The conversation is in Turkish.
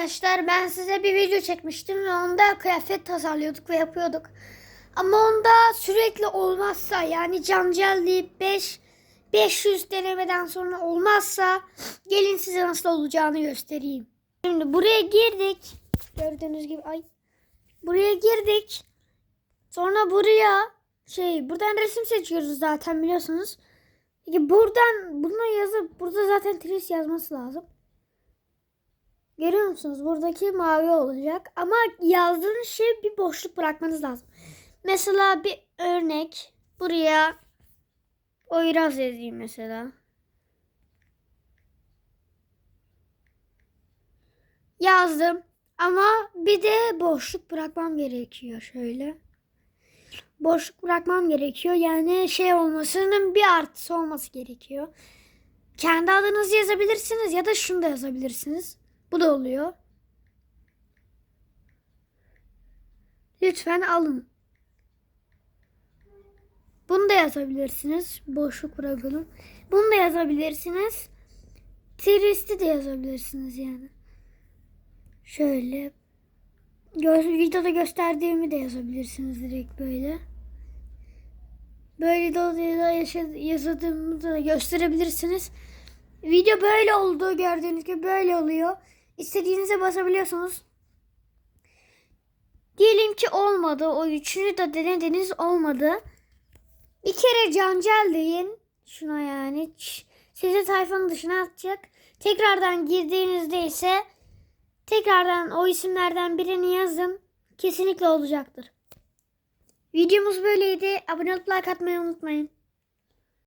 arkadaşlar ben size bir video çekmiştim ve onda kıyafet tasarlıyorduk ve yapıyorduk. Ama onda sürekli olmazsa yani cancel deyip 5 500 denemeden sonra olmazsa gelin size nasıl olacağını göstereyim. Şimdi buraya girdik. Gördüğünüz gibi ay. Buraya girdik. Sonra buraya şey buradan resim seçiyoruz zaten biliyorsunuz. Peki buradan buna yazıp burada zaten tris yazması lazım. Görüyor musunuz? Buradaki mavi olacak. Ama yazdığınız şey bir boşluk bırakmanız lazım. Mesela bir örnek. Buraya Oyraz yazayım mesela. Yazdım. Ama bir de boşluk bırakmam gerekiyor şöyle. Boşluk bırakmam gerekiyor. Yani şey olmasının bir artısı olması gerekiyor. Kendi adınızı yazabilirsiniz ya da şunu da yazabilirsiniz. Bu da oluyor. Lütfen alın. Bunu da yazabilirsiniz. Boşluk bırakalım. Bunu da yazabilirsiniz. Tristi de yazabilirsiniz yani. Şöyle. Gö- videoda gösterdiğimi de yazabilirsiniz direkt böyle. Böyle de yaşa- yazadığımı da gösterebilirsiniz. Video böyle oldu gördüğünüz gibi böyle oluyor. İstediğinize basabiliyorsunuz. Diyelim ki olmadı. O üçünü de denediniz olmadı. Bir kere cancel deyin. Şuna yani. Sizi sayfanın dışına atacak. Tekrardan girdiğinizde ise tekrardan o isimlerden birini yazın. Kesinlikle olacaktır. Videomuz böyleydi. Abone olup like atmayı unutmayın.